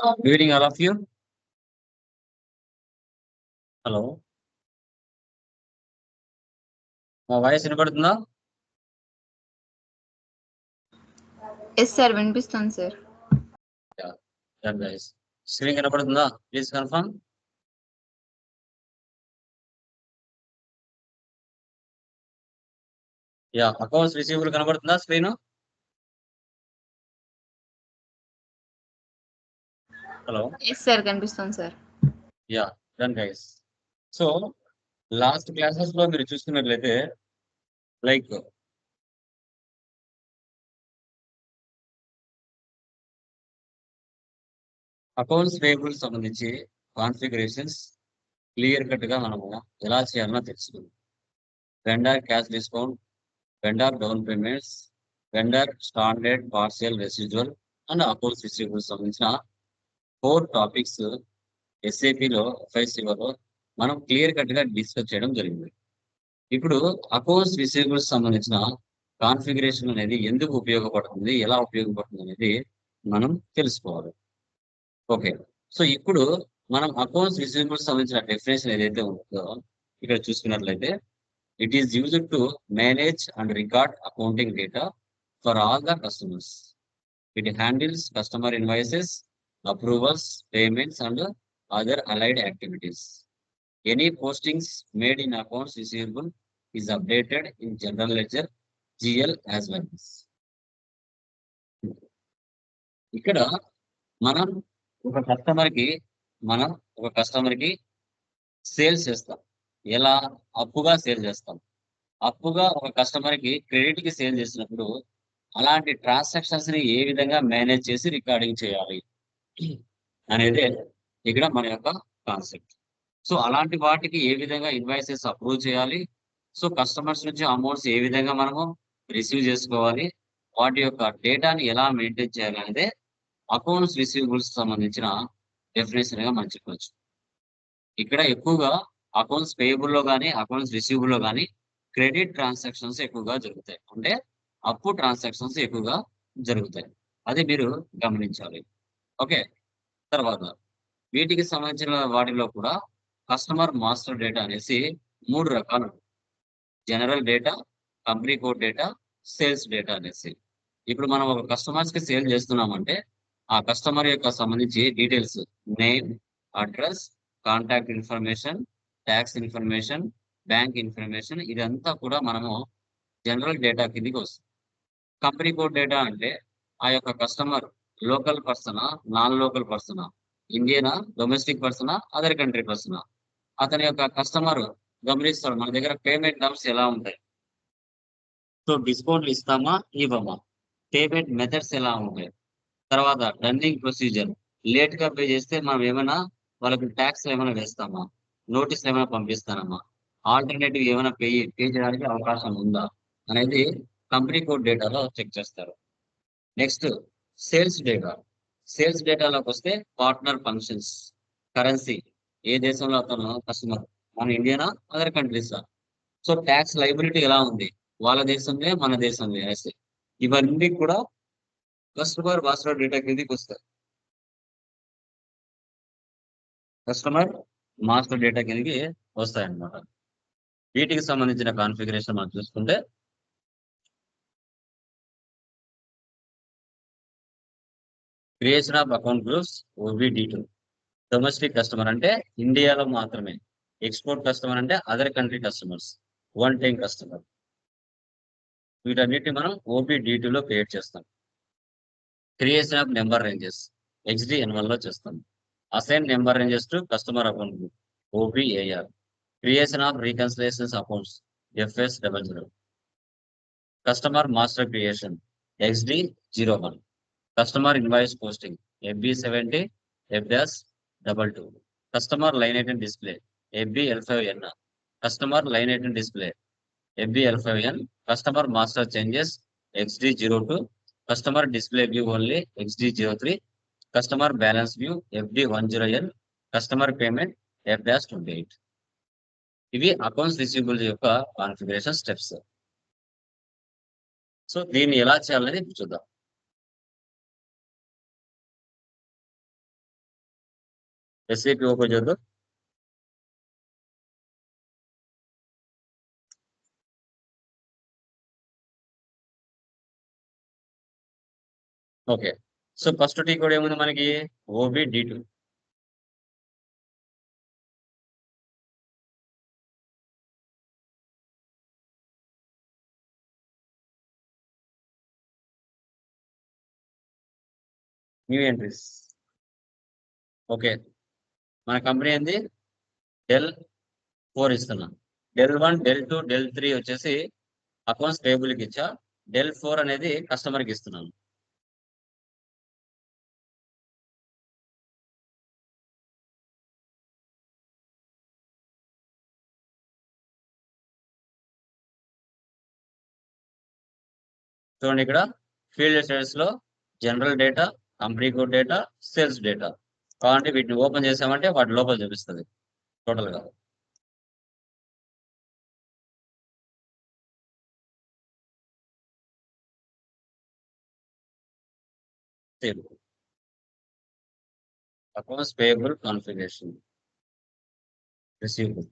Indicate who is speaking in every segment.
Speaker 1: Good evening, all of you. Hello మా voice వినపడుతుందా?
Speaker 2: Yes sir వినిపిస్తుంది సార్
Speaker 1: గైస్ స్క్రీన్ కనపడుతుందా? Please confirm yeah accounts receivable కనపడుతుందా screen hello.
Speaker 2: Yes sir కనిపిస్తుంది sir
Speaker 1: yeah done guys so last క్లాసెస్లో మీరు చూసుకున్నట్లయితే లైక్ అకౌంట్స్ పేబుల్ సంబంధించి కాన్ఫిగరేషన్స్ క్లియర్ కట్గా మనము ఎలా చేయాలనో తెలుసుకుందాం. Vendor cash discount vendor down payments vendor standard partial residual and accounts receivable సంబంధించిన ఫోర్ టాపిక్స్ ఎస్ఏపిలో ఎఫ్ఐసిలో మనం క్లియర్ కట్గా డిస్కస్ చేయడం జరిగింది. ఇప్పుడు అకౌంట్స్ రిసీవబుల్స్ సంబంధించిన కాన్ఫిగరేషన్ అనేది ఎందుకు ఉపయోగపడుతుంది ఎలా ఉపయోగపడుతుంది అనేది మనం తెలుసుకోవాలి. ఓకే సో ఇప్పుడు మనం అకౌంట్స్ రిసీవబుల్స్ సంబంధించిన డెఫినేషన్ ఏదైతే ఉందో ఇక్కడ చూసుకున్నట్లయితే it is used to manage and record accounting data for all the customers it handles customer invoices approvals payments and other allied activities any postings made in accounts receivable is updated in general ledger GL as well ఇక్కడ మనం ఒక కస్టమర్కి మనం ఒక కస్టమర్కి sales చేస్తాం. ఎలా? అప్పుగా సేల్ చేస్తాం. అప్పుగా ఒక కస్టమర్కి క్రెడిట్కి సేల్ చేసినప్పుడు అలాంటి ట్రాన్సాక్షన్స్ని ఏ విధంగా మేనేజ్ చేసి రికార్డింగ్ చేయాలి? అనేది ఇక్కడ మన యొక్క కాన్సెప్ట్ సో అలాంటి వాటికి ఏ విధంగా ఇన్వాయిసెస్ అప్రూవ్ చేయాలి? సో కస్టమర్స్ నుంచి అమౌంట్స్ ఏ విధంగా మనము రిసీవ్ చేసుకోవాలి? వాటి యొక్క డేటాని ఎలా మెయింటైన్ చేయాలి అనేది అకౌంట్స్ రిసీవబుల్స్ సంబంధించిన డెఫినేషన్గా మనం చెప్పవచ్చు ఇక్కడ ఎక్కువగా అకౌంట్స్ పేయబుల్లో కానీ అకౌంట్స్ రిసీవబుల్లో కానీ క్రెడిట్ ట్రాన్సాక్షన్స్ ఎక్కువగా జరుగుతాయి. అంటే అప్పు ట్రాన్సాక్షన్స్ ఎక్కువగా జరుగుతాయి. అది మీరు గమనించాలి. ఓకే తర్వాత వీటికి సంబంధించిన వాటిలో కూడా కస్టమర్ మాస్టర్ డేటా అనేసి మూడు రకాలు general data company code data sales data అనేసి. ఇప్పుడు మనం ఒక కస్టమర్స్కి సేల్ చేస్తున్నామంటే ఆ కస్టమర్ యొక్క సంబంధించి details name address contact information tax information bank information ఇదంతా కూడా మనము జనరల్ డేటా కిందికి వస్తుంది. కంపెనీ కోడ్ డేటా అంటే ఆ యొక్క కస్టమర్ లోకల్ పర్సనా నాన్ లోకల్ పర్సనా ఇండియనా డొమెస్టిక్ పర్సనా అదర్ కంట్రీ పర్సనా అతని యొక్క కస్టమర్ గమనిస్తాడు మన దగ్గర పేమెంట్ టర్మ్స్ ఎలా ఉంటాయి? సో డిస్కౌంట్లు ఇస్తామా? ఇవ్వమా? పేమెంట్ మెథడ్స్ ఎలా ఉంటాయి? తర్వాత రన్నింగ్ ప్రొసీజర్ లేట్గా పే చేస్తే మనం ఏమైనా వాళ్ళకి ట్యాక్స్ ఏమైనా వేస్తామా? నోటీస్ ఏమైనా పంపిస్తానమ్మా ఆల్టర్నేటివ్ ఏమైనా పే పే చేయడానికి అవకాశం ఉందా? అనేది కంపెనీ కోడ్ డేటాలో చెక్ చేస్తారు. నెక్స్ట్ సేల్స్ డేటా సేల్స్ డేటాలోకి వస్తే పార్ట్నర్ ఫంక్షన్స్ కరెన్సీ ఏ దేశంలో అతను కస్టమర్ మన ఇండియానా అదర్ కంట్రీసా సో ట్యాక్స్ లైబిలిటీ ఎలా ఉంది? వాళ్ళ దేశంలో మన దేశంలో వేస్తే ఇవన్నీ కూడా కస్టమర్ మాస్టర్ డేటా కిందకి వస్తాయి. కస్టమర్ మాస్టర్ డేటా కిందకి వస్తాయన్నమాట. వీటికి సంబంధించిన కాన్ఫిగరేషన్ మనం చూసుకుంటే creation of account groups OBD two. Domestic customer అంటే ఇండియాలో మాత్రమే. ఎక్స్పోర్ట్ కస్టమర్ అంటే other country customers. One time customer. వీటన్నిటిని మనం ఓబిడి టూలో క్రియేట్ చేస్తాం. Creation of number ranges. XD లో చేస్తాం. Assign number ranges to customer account group. OBAR creation of reconciliation accounts. FS double zero. Customer master creation. XD zero one. Customer invoice posting FB seventy F dash double two. Customer line item display FB L five N. Customer line item display FB L five N. Customer master changes XD zero two. Customer display view only XD zero three. Customer balance view FD one zero N. Customer payment F dash twenty eight ఇవి accounts receivable యొక్క configuration steps. So దీన్ని ఎలా చేయాలనేది చూద్దాం. SAP open చేద్దాం. Okay so first T కూడా ఏముంది మనకి? OB D two new entries okay మన కంపెనీ ఏంది? డెల్ ఫోర్ ఇస్తున్నాం. Del one del two del three వచ్చేసి అకౌంట్స్ టేబుల్కి ఇచ్చా. డెల్ ఫోర్ అనేది కస్టమర్కి ఇస్తున్నాను. చూడండి ఇక్కడ ఫీల్డ్ స్టేటస్లో general data company code data sales data కావాలంటే వీటిని ఓపెన్ చేసామంటే వాటి లోపల చూపిస్తుంది. టోటల్గా. Accounts payable configuration receivable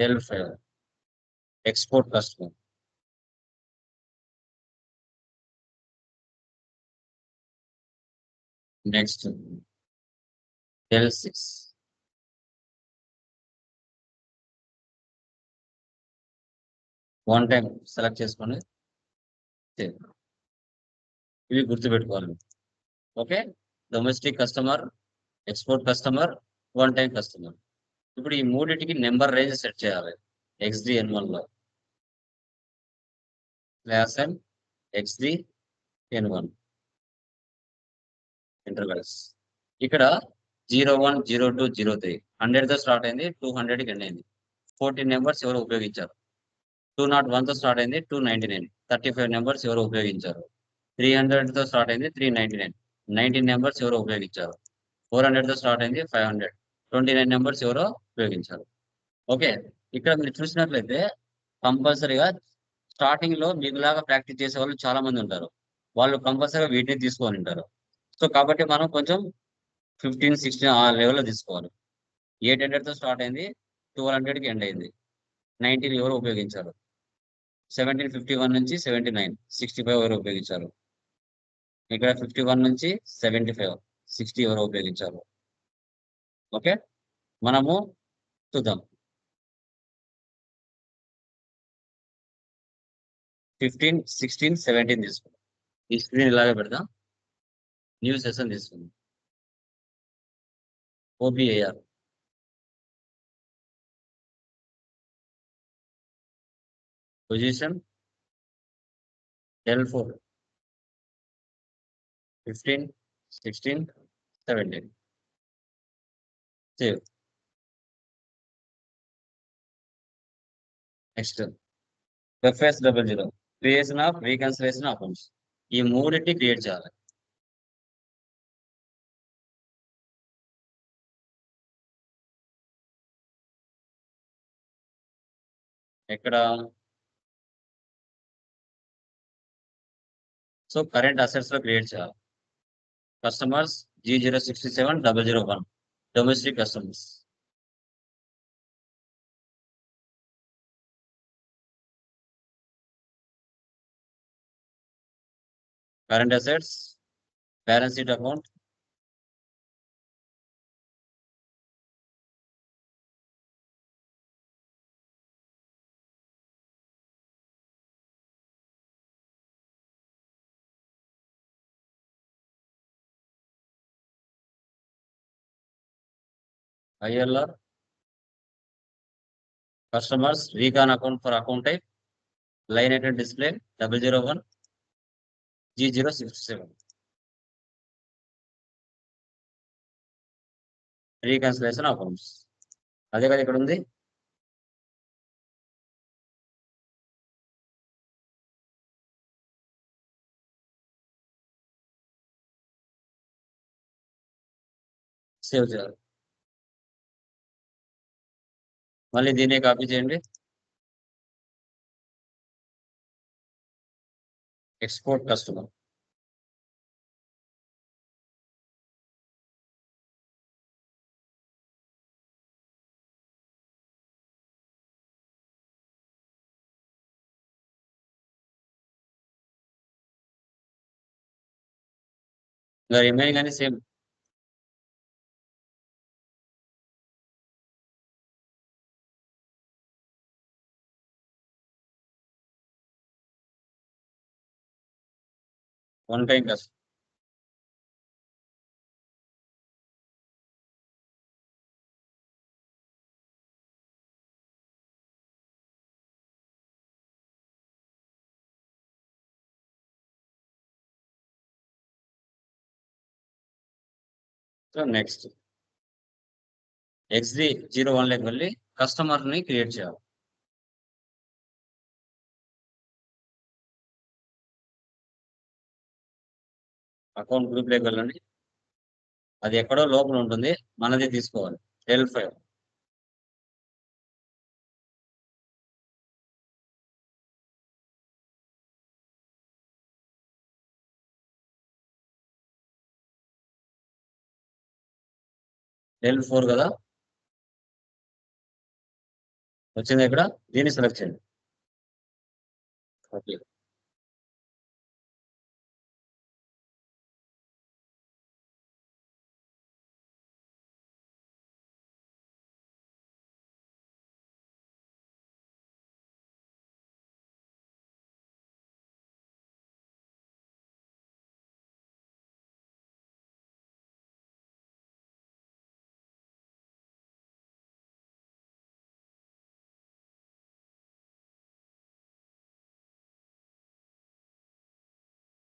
Speaker 1: del five export customer next del six one time select చేసుకొని save. ఇవి గుర్తుపెట్టుకోవాలి. Okay domestic customer export customer one time customer ఇప్పుడు ఈ మూడింటికి నెంబర్ రేంజ్ సెట్ చేయాలి. ఎక్స్డి ఎన్ వన్లో. Class N XD N one intervals ఇక్కడ zero one zero two zero three హండ్రెడ్తో start అయింది టూ హండ్రెడ్కి ఎండ్ అయింది. ఫోర్టీన్ నెంబర్స్ ఎవరు ఉపయోగించారు? టూ నాట్ వన్తో స్టార్ట్ అయింది two ninety nine thirty five numbers ఎవరు ఉపయోగించారు? త్రీ హండ్రెడ్తో స్టార్ట్ అయింది three ninety nine nineteen numbers ఎవరు ఉపయోగించారు? ఫోర్ హండ్రెడ్తో స్టార్ట్ అయింది five hundred twenty nine numbers ఎవరో ఉపయోగించారు. ఓకే ఇక్కడ మీరు చూసినట్లయితే కంపల్సరీగా స్టార్టింగ్లో మీకులాగా ప్రాక్టీస్ చేసే వాళ్ళు చాలా మంది ఉంటారు. వాళ్ళు కంపల్సరీగా వీటిని తీసుకొని ఉంటారు. సో కాబట్టి మనం కొంచెం ఫిఫ్టీన్ సిక్స్టీన్ ఆ లెవెల్లో తీసుకోవాలి. ఎయిట్ హండ్రెడ్తో స్టార్ట్ అయింది ట్వెల్వ్ హండ్రెడ్కి ఎండ్ అయింది. నైన్టీన్ ఎవరు ఉపయోగించారు. సెవెంటీన్ ఫిఫ్టీ వన్ నుంచి సెవెంటీ నైన్ సిక్స్టీ ఫైవ్ ఎవరు ఉపయోగించారు. ఇక్కడ ఫిఫ్టీ వన్ నుంచి సెవెంటీ ఫైవ్ సిక్స్టీ ఎవరు ఉపయోగించారు. ఓకే? మనము చూద్దాం. ఫిఫ్టీన్ సిక్స్టీన్ సెవెంటీన్ తీసుకుందాం. ఈ స్క్రీన్ ఇలాగే పెడదాం. న్యూ సెషన్ తీసుకుందాం. OBAR position L four. Fifteen sixteen seventeen. Save next FS double zero creation of reconciliation accounts ఈ మూడింటిని క్రియేట్ చేయాలి. ఎక్కడ? సో కరెంట్ అసెట్స్లో క్రియేట్ చేయాలి. Customers G zero sixty seven double zero one domestic customers current assets balance sheet account ILR customers recon account for account type line item display double zero one G zero six seven. Reconciliation accounts అదే కదా ఇక్కడ ఉంది. Save చేయాలి. మళ్ళీ దీన్నే copy చేయండి export customer ఇంకా remaining అని same one time customer so next. XD zero వన్లోకి వెళ్ళి కస్టమర్ని క్రియేట్ చేయాలి. అకౌంట్ గ్రూప్లోకి వెళ్ళండి అది ఎక్కడో లోపల ఉంటుంది. మనది తీసుకోవాలి. ఎల్ ఫైవ్ ఎల్ ఫోర్ కదా? వచ్చింది ఇక్కడ? దీన్ని సెలెక్ట్ చేయండి. Okay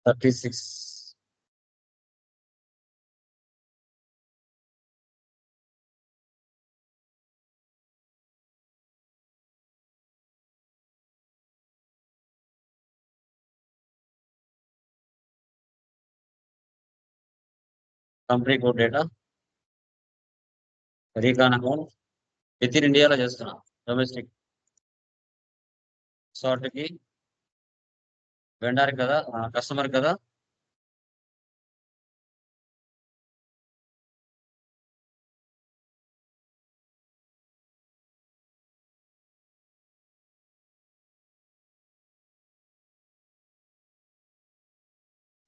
Speaker 1: thirty six company code data recon account with in ఇండియాలో చేస్తున్నా డొమెస్టిక్ షార్ట్కి వెండర్ కదా కస్టమర్ కదా.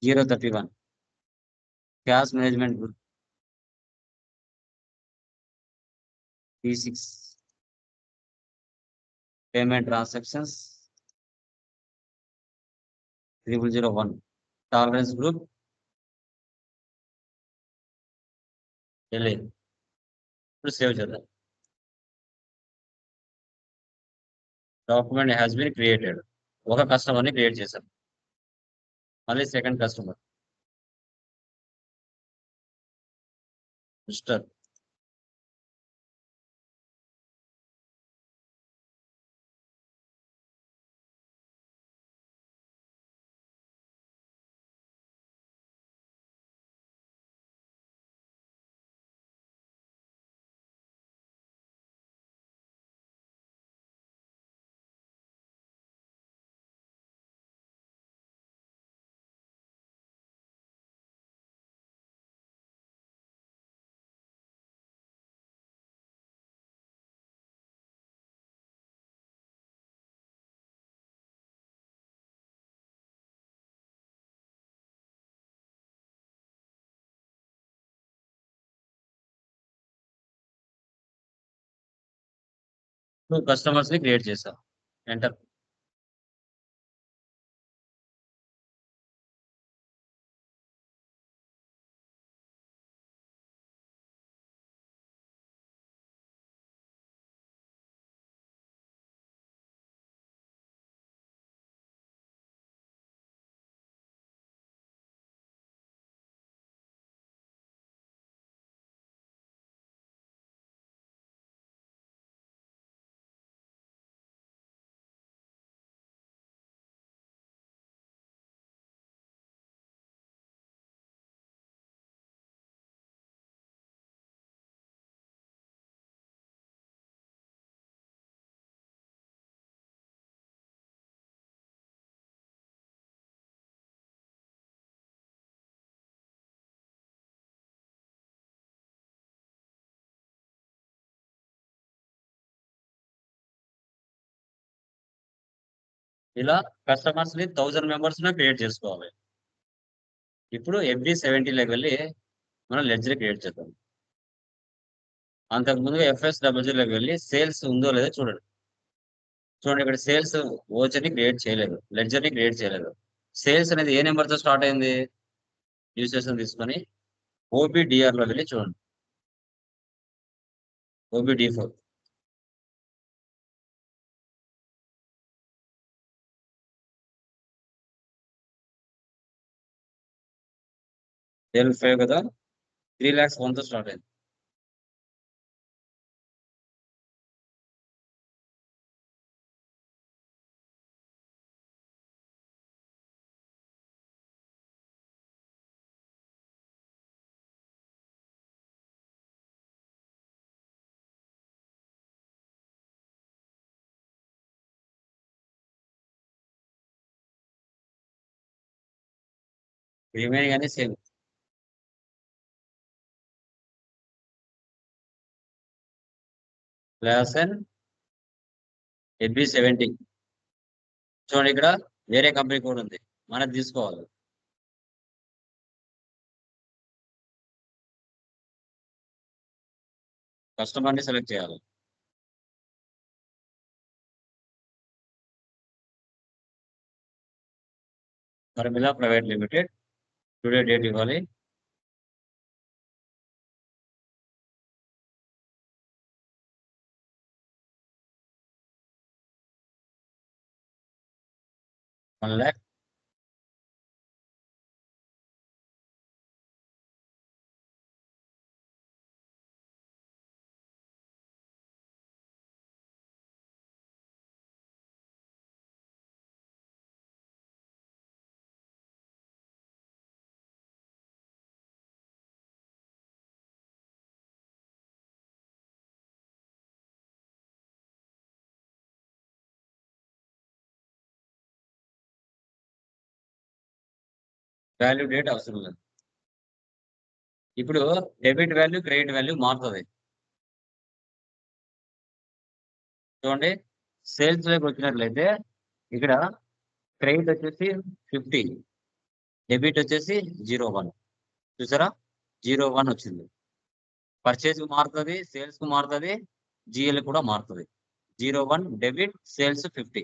Speaker 1: Zero thirty one cash management group T six payment transactions triple zero one tolerance group ఇప్పుడు సేవ్ చేద్దాం డాక్యుమెంట్ హ్యాస్ బీన్ క్రియేటెడ్ ఒక కస్టమర్ని create చేశాం. మళ్ళీ సెకండ్ కస్టమర్ మిస్టర్ టూ కస్టమర్స్ని క్రియేట్ చేశాం ఎంటర్ ఇలా కస్టమర్స్ని థౌజండ్ మెంబర్స్ క్రియేట్ చేసుకోవాలి. ఇప్పుడు ఎఫ్డి సెవెంటీలోకి వెళ్ళి మనం లెడ్జర్ క్రియేట్ చేద్దాం. అంతకు ముందుగా ఎఫ్ఎస్ డబుల్ జీరోలోకి వెళ్ళి సేల్స్ ఉందో లేదో చూడండి. చూడండి ఇక్కడ సేల్స్ ఓచర్ని క్రియేట్ చేయలేదు. లెడ్జర్ని క్రియేట్ చేయలేదు. సేల్స్ అనేది ఏ నెంబర్తో స్టార్ట్ అయింది? యూసేషన్ తీసుకొని ఓబిడిఆర్లో వెళ్ళి చూడండి. ఓబిడి ఫోర్ ట్వెల్వ్ ఫైవ్ కదా త్రీ ల్యాక్స్ వన్తో స్టార్ట్ అయింది రిమైనింగ్ అనేది సేమ్ లెసన్ ఎడ్బి సెవెంటీ చూడండి ఇక్కడ వేరే కంపెనీ కూడా ఉంది. మనది తీసుకోవాలి. కస్టమర్ని సెలెక్ట్ చేయాలి. Parmila private limited today date ఇవ్వాలి. వన్ ల్యాక్ వాల్యూ డేట్ అవసరం లేదు. ఇప్పుడు డెబిట్ వాల్యూ క్రెడిట్ వాల్యూ మారుతుంది. చూడండి సేల్స్లోకి వచ్చినట్లయితే ఇక్కడ క్రెడిట్ వచ్చేసి ఫిఫ్టీ డెబిట్ వచ్చేసి జీరో వన్ చూసారా? జీరో వన్ వచ్చింది. పర్చేజ్కు మారుతుంది సేల్స్కు మారుతుంది జిఎల్ కూడా మారుతుంది. Zero one debit sales fifty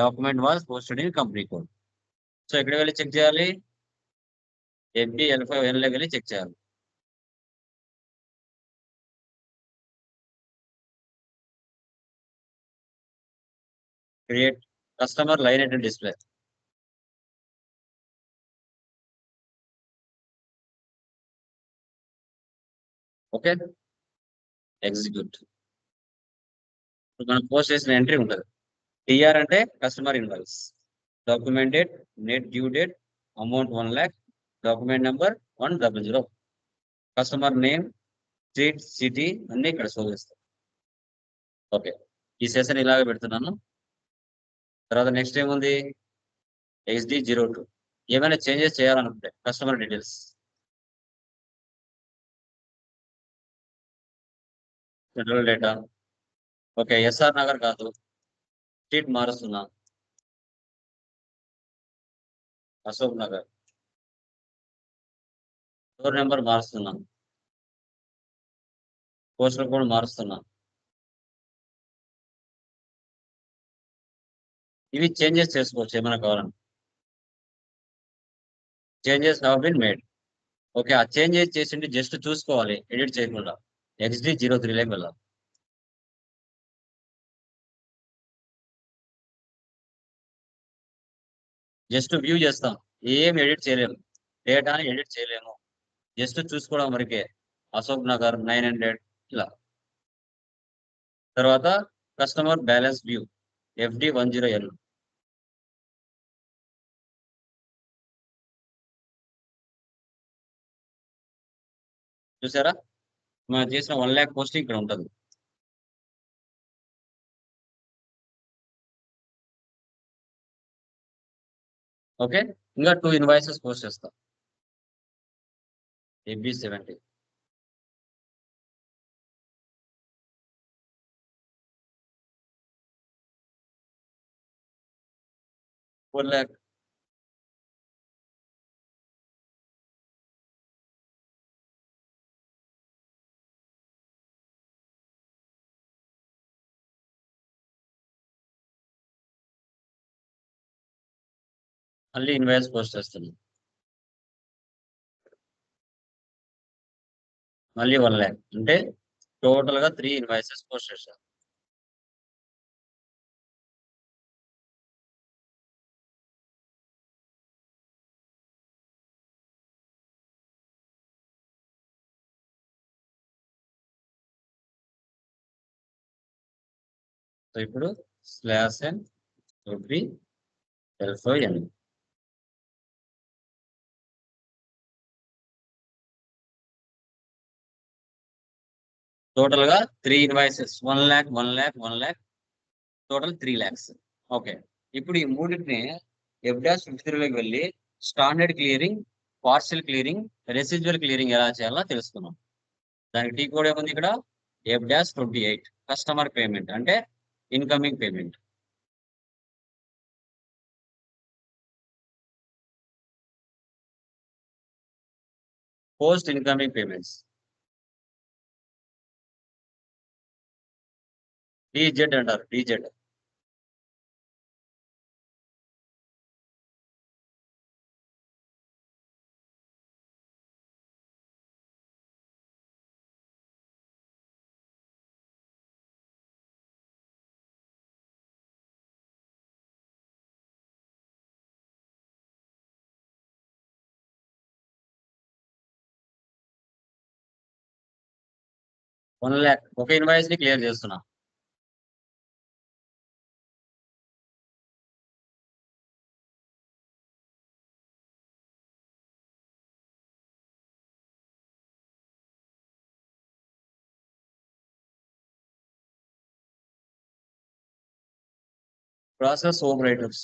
Speaker 1: document was posted in company code so ఎక్కడ వెళ్ళి చెక్ చేయాలి? ఎఫ్డి ఎల్ ఫైవ్ ఎన్లోకి వెళ్ళి చెక్ చేయాలి. Create customer line and display okay execute మనం పోస్ట్ చేసిన ఎంట్రీ ఉంటుంది. టిఆర్ అంటే customer invoice document date net due date amount one lakh document number one double zero customer name street city అన్ని ఇక్కడ show చేస్తాం. Okay ఈ session ఇలాగే పెడుతున్నాను. తర్వాత నెక్స్ట్ ఏముంది? హెచ్డి జీరో టూ ఏమైనా చేంజెస్ చేయాలనుకుంటే customer details federal data okay SR Nagar కాదు. స్ట్రీట్ మారుస్తున్నా అశోక్ నగర్. డోర్ నెంబర్ మారుస్తున్నా. పోస్టర్ కూడా మారుస్తున్నా. ఇవి చేంజెస్ చేసుకోవచ్చు ఏమైనా కావాలని changes have been made. Okay ఆ చేంజెస్ చేసి జస్ట్ చూసుకోవాలి ఎడిట్ చేయకుండా. ఎక్స్డి జీరో త్రీలోకి వెళ్ళాలి జస్ట్ వ్యూ చేస్తాం. ఏం ఎడిట్ చేయలేము. డేటాని ఎడిట్ చేయలేము. జస్ట్ చూసుకోవడం వరకే. అశోక్ నగర్ నైన్ హండ్రెడ్ ఇలా. తర్వాత customer balance view. FD one zero L. చూసారా? మనం చేసిన వన్ ల్యాక్ పోస్టింగ్ ఇక్కడ ఉంటుంది. ఓకే? ఇంకా టూ ఇన్వాయిసెస్ పోస్ట్ చేస్తా. ఎబ్బి సెవెంటీ ఫోర్ ల్యాక్ మళ్ళీ ఇన్వాయిస్ పోస్ట్ చేస్తున్నాం మళ్ళీ వన్ ల్యాక్ అంటే టోటల్గా త్రీ ఇన్వాయిసెస్ పోస్ట్ చేశారు సో ఇప్పుడు slash N rupee L four N టోటల్గా three invoices one lakh one lakh one lakh total three lakhs okay ఇప్పుడు ఈ మూడింటిని ఎఫ్డాస్ ఫిఫ్టీ వెళ్ళి standard clearing partial clearing residual clearing ఎలా చేయాలో తెలుసుకున్నాం దానికి టీ కోడ్ ఏముంది ఇక్కడ? F dash twenty eight customer payment అంటే incoming payment post incoming payments DZ అంటారు డిజెడ్. వన్ ల్యాక్ ఒక ఇన్వాయిస్ని క్లియర్ చేస్తున్నా. Process operators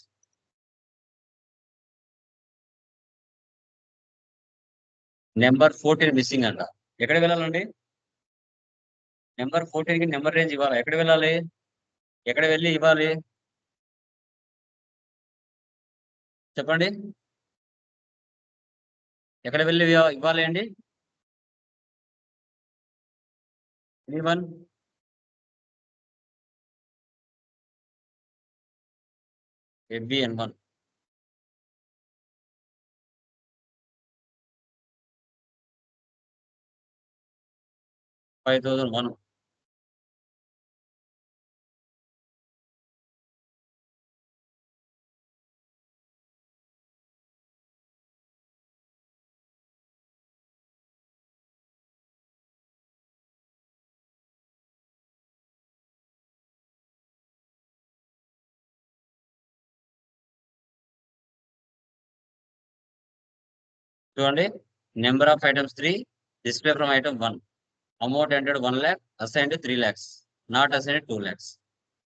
Speaker 1: number fourteen missing అంట. ఎక్కడ వెళ్ళాలండి? నెంబర్ ఫోర్టీన్కి నెంబర్ రేంజ్ ఇవ్వాలి? ఎక్కడ వెళ్ళాలి? ఎక్కడ వెళ్ళి ఇవ్వాలి? చెప్పండి. ఎక్కడ వెళ్ళి ఇవ్వాలి అండి one FB N one five చూడండి. Number of items three display from item one amount entered one lakh assigned three lakhs not assigned two lakhs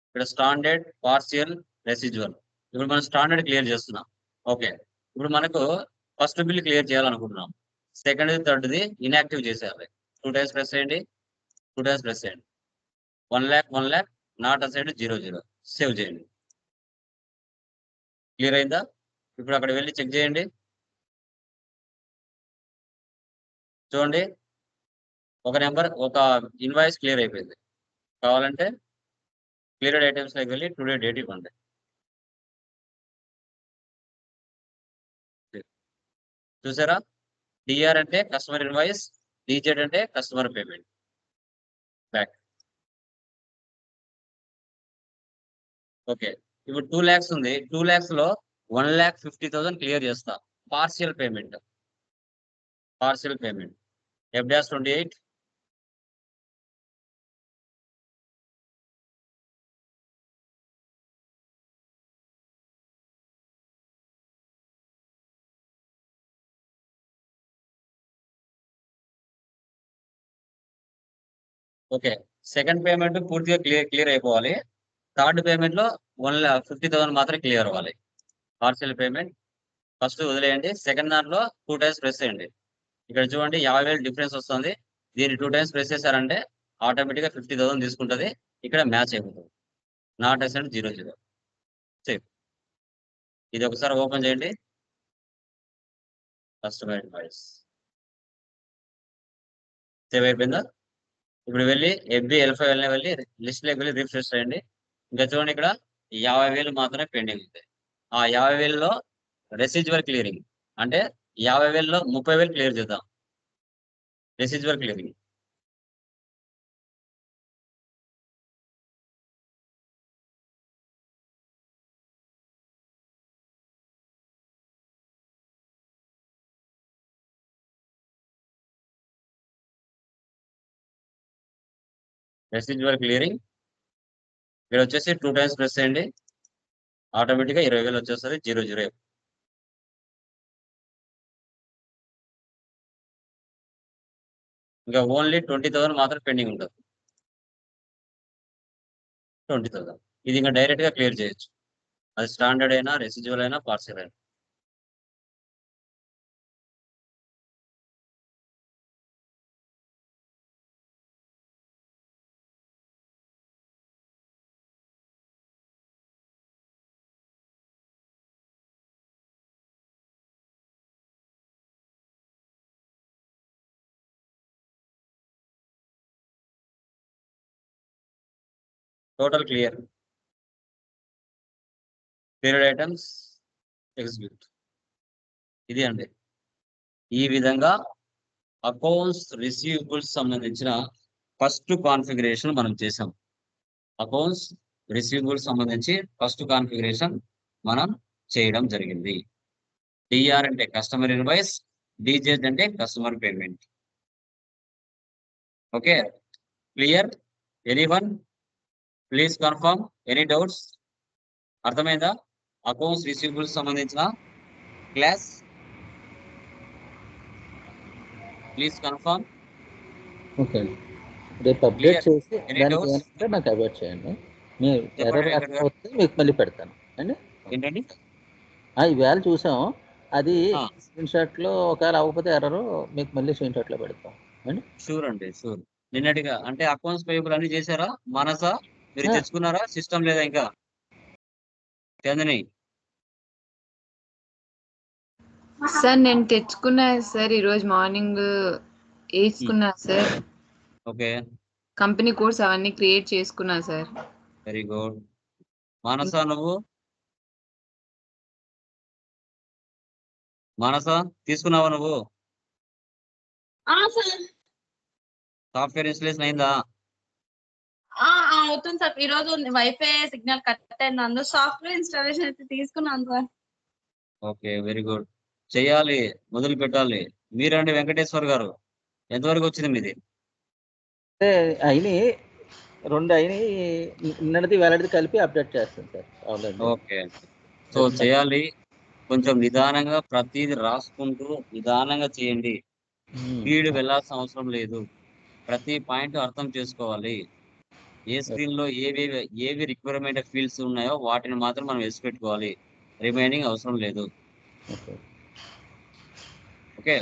Speaker 1: ఇక్కడ స్టాండర్డ్ పార్షియల్ రెసిజువల్ ఇప్పుడు మనం స్టాండర్డ్ క్లియర్ చేస్తున్నాం. ఓకే ఇప్పుడు మనకు ఫస్ట్ బిల్ క్లియర్ చేయాలనుకుంటున్నాం. Second థర్డ్ది inactive చేసేయాలి. టూ టైమ్స్ ప్రెస్ చేయండి. టూ టైమ్స్ ప్రెస్ చేయండి. One lakh one lakh not assigned zero zero save చేయండి. క్లియర్ అయిందా? ఇప్పుడు అక్కడ వెళ్ళి చెక్ చేయండి. చూడండి. ఒక నెంబర్ ఒక ఇన్వాయిస్ క్లియర్ అయిపోయింది. కావాలంటే క్లియర్డ్ ఐటమ్స్లోకి వెళ్ళి టుడే డేట్ ఇవ్వండి. చూసారా? డిఆర్ అంటే కస్టమర్ ఇన్వాయిస్ డిజెడ్ అంటే కస్టమర్ పేమెంట్. Back okay. ఇప్పుడు టూ ల్యాక్స్ ఉంది. Two ల్యాక్స్లో one lakh fifty thousand clear చేస్తా. Partial payment. Partial payment. F dash twenty eight. Okay second payment పూర్తిగా క్లియర్ క్లియర్ అయిపోవాలి. థర్డ్ పేమెంట్లో వన్ ఫిఫ్టీ థౌసండ్ మాత్రం clear అవ్వాలి. Partial payment first వదిలేయండి. Second దాంట్లో టూ టైమ్స్ ప్రెస్ చేయండి. ఇక్కడ చూడండి యాభై వేలు డిఫరెన్స్ వస్తుంది. దీన్ని టూ టైమ్స్ ప్రెస్ చేశారంటే ఆటోమేటిక్గా ఫిఫ్టీ థౌసండ్ తీసుకుంటుంది. ఇక్కడ మ్యాచ్ అయిపోతుంది. Not assigned zero zero save ఇది ఒకసారి ఓపెన్ చేయండి. కస్టమైజ్ వాయిస్ సేవ్ అయిపోయిందా? ఇప్పుడు వెళ్ళి ఎఫ్బి ఎల్ వెళ్ళిన వెళ్ళి లిస్ట్లోకి వెళ్ళి రిఫ్రెష్ చేయండి. ఇంకా చూడండి ఇక్కడ యాభై వేలు మాత్రమే పెండింగ్ ఉంది. ఆ యాభై వేలలో రెసిజువల్ క్లియరింగ్ అంటే యాభై వేలలో ముప్పై వేలు క్లియర్ చేద్దాం. రెసిడ్యువల్ క్లియరింగ్ రెసిడ్యువల్ క్లియరింగ్ ఇక్కడ వచ్చేసి టూ టైమ్స్ ప్రెస్ చేయండి. ఆటోమేటిక్గా ఇరవై వేలు వచ్చేస్తుంది జీరో జీరో ఇంకా ఓన్లీ ట్వంటీ థౌసండ్ మాత్రం పెండింగ్ ఉంటుంది. ట్వంటీ థౌసండ్ ఇది ఇంకా డైరెక్ట్గా క్లియర్ చేయొచ్చు. అది స్టాండర్డ్ అయినా రెసిజువల్ అయినా పార్సల్ అయినా. Total clear period items execute ఇది అండి. ఈ విధంగా అకౌంట్స్ రిసీవబుల్స్ సంబంధించిన ఫస్ట్ కాన్ఫిగరేషన్ మనం చేసాం అకౌంట్స్ రిసీవబుల్స్ సంబంధించి ఫస్ట్ కాన్ఫిగరేషన్ మనం చేయడం జరిగింది. డిఆర్ అంటే కస్టమర్ ఇన్వాయిస్ డిజెడ్ అంటే customer payment okay clear any one please confirm any doubts అర్థమైందా? అకౌంట్స్ రిసీవబుల్స్ సంబంధించిన క్లాస్ ప్లీజ్ కన్ఫర్మ్
Speaker 3: ఓకే అండి రేపు అప్డేట్
Speaker 1: Clear.
Speaker 3: చేసి
Speaker 1: Any
Speaker 3: దానికి
Speaker 1: doubts?
Speaker 3: ఏమంటే నాకు అప్డేట్ చేయండి. మీరు ఎర్రర్ మీకు మళ్ళీ పెడతాను. అండి?
Speaker 1: ఏంటండి?
Speaker 3: ఆ, ఈవేళ చూసాం. అది
Speaker 1: ఆ.
Speaker 3: స్క్రీన్ షాట్లో ఒకవేళ అవ్వకపోతే ఎర్రర్ మీకు మళ్ళీ స్క్రీన్ షాట్లో పెడతాం. అండి?
Speaker 1: షూర్ అండి షూర్ నిన్నటిగా అంటే అకౌంట్స్ అన్ని చేశారా? మనసా? మీరు. తెచ్చుకున్నారా సిస్టమ్ లేదా ఇంకా? చందని.
Speaker 2: సార్ నేను తెచ్చుకున్నా సార్ ఈరోజు మార్నింగ్ వేసుకున్నా సార్.
Speaker 1: ఓకే.
Speaker 2: కంపెనీ కోడ్స్ అవన్నీ క్రియేట్ చేసుకున్నా సార్.
Speaker 1: Very good. మానస నువ్వు? మానస తీసుకున్నావా నువ్వు?
Speaker 4: ఆ సార్.
Speaker 1: సాఫ్ట్వేర్ ఇన్స్టలేషన్ అయిందా?
Speaker 4: అవుతుంది సార్. ఈ రోజు వైఫై సిగ్నల్ కట్ అయింది అందులో సాఫ్ట్వేర్ ఇన్స్టాలేషన్ అయితే తీసుకున్నాను సార్.
Speaker 1: Okay very good. చేయాలి మొదలు పెట్టాలి. మీరండి వెంకటేశ్వర్ గారు. ఎంతవరకు వచ్చింది మీది?
Speaker 3: అంటే అయినాయి రెండు అయినాయి నిన్నటిది వేలడిది కలిపి అప్డేట్ చేస్తాను సార్ అవునండి
Speaker 1: ఓకే. సో చేయాలి. కొంచెం నిదానంగా ప్రతిదీ రాసుకుంటూ నిదానంగా చేయండి. స్పీడ్ వెళ్ళాల్సిన అవసరం లేదు. ప్రతి పాయింట్ అర్థం చేసుకోవాలి. ఏ స్క్రీన్లో ఏవి ఏవి రిక్వైర్మెంట్ ఫీల్డ్స్ ఉన్నాయో వాటిని మాత్రం మనం వేసి పెట్టుకోవాలి రిమైనింగ్ అవసరం లేదు.
Speaker 3: ఓకే.